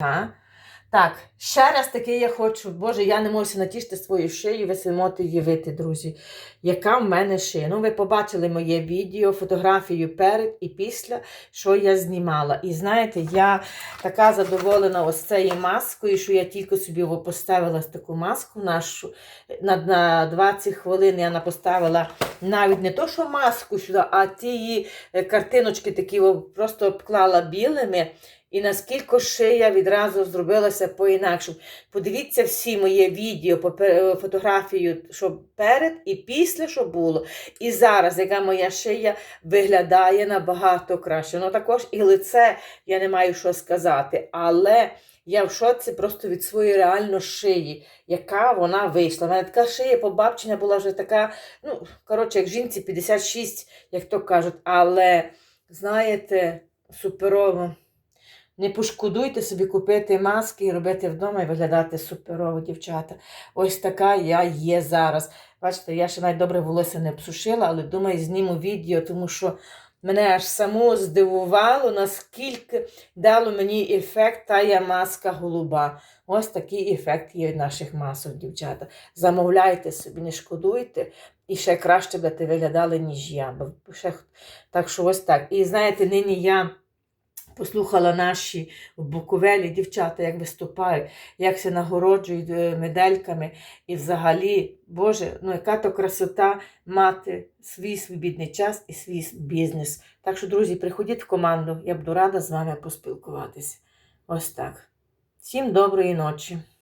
Та? Так, ще раз таки я хочу, Боже, я не можу натішити свою шию, ви си можете уявити, друзі, яка в мене шия. Ну, ви побачили моє відео, фотографію перед і після, що я знімала. І знаєте, я така задоволена ось цією маскою, що я тільки собі поставила таку маску нашу. На, на 20 хвилин я поставила навіть не то, що маску сюди, а ті е, картиночки такі просто обклала білими. І наскільки шия відразу зробилася по-інакшому. Подивіться всі моє відео, попе- фотографію, що перед і після, що було. І зараз, яка моя шия виглядає набагато краще. Ну також і лице я не маю що сказати. Але я в шоці просто від своєї реально шиї, яка вона вийшла. У мене така шия побабчення була вже така, ну, коротше, як жінці 56, як то кажуть. Але, знаєте, суперово. Не пошкодуйте собі купити маски і робити вдома і виглядати суперово, дівчата. Ось така я є зараз. Бачите, я ще навіть добре волосся не обсушила, але думаю, зніму відео, тому що мене аж само здивувало, наскільки дало мені ефект тая маска голуба. Ось такий ефект є від наших масок, дівчата. Замовляйте собі, не шкодуйте. І ще краще будете виглядали, ніж я. Ще... Так що ось так. І знаєте, нині я послухала наші в Буковелі дівчата, як виступають, як се нагороджують е, медальками. І взагалі, Боже, ну яка то красота мати свій свобідний час і свій бізнес. Так що, друзі, приходіть в команду, я буду рада з вами поспілкуватися. Ось так. Всім доброї ночі.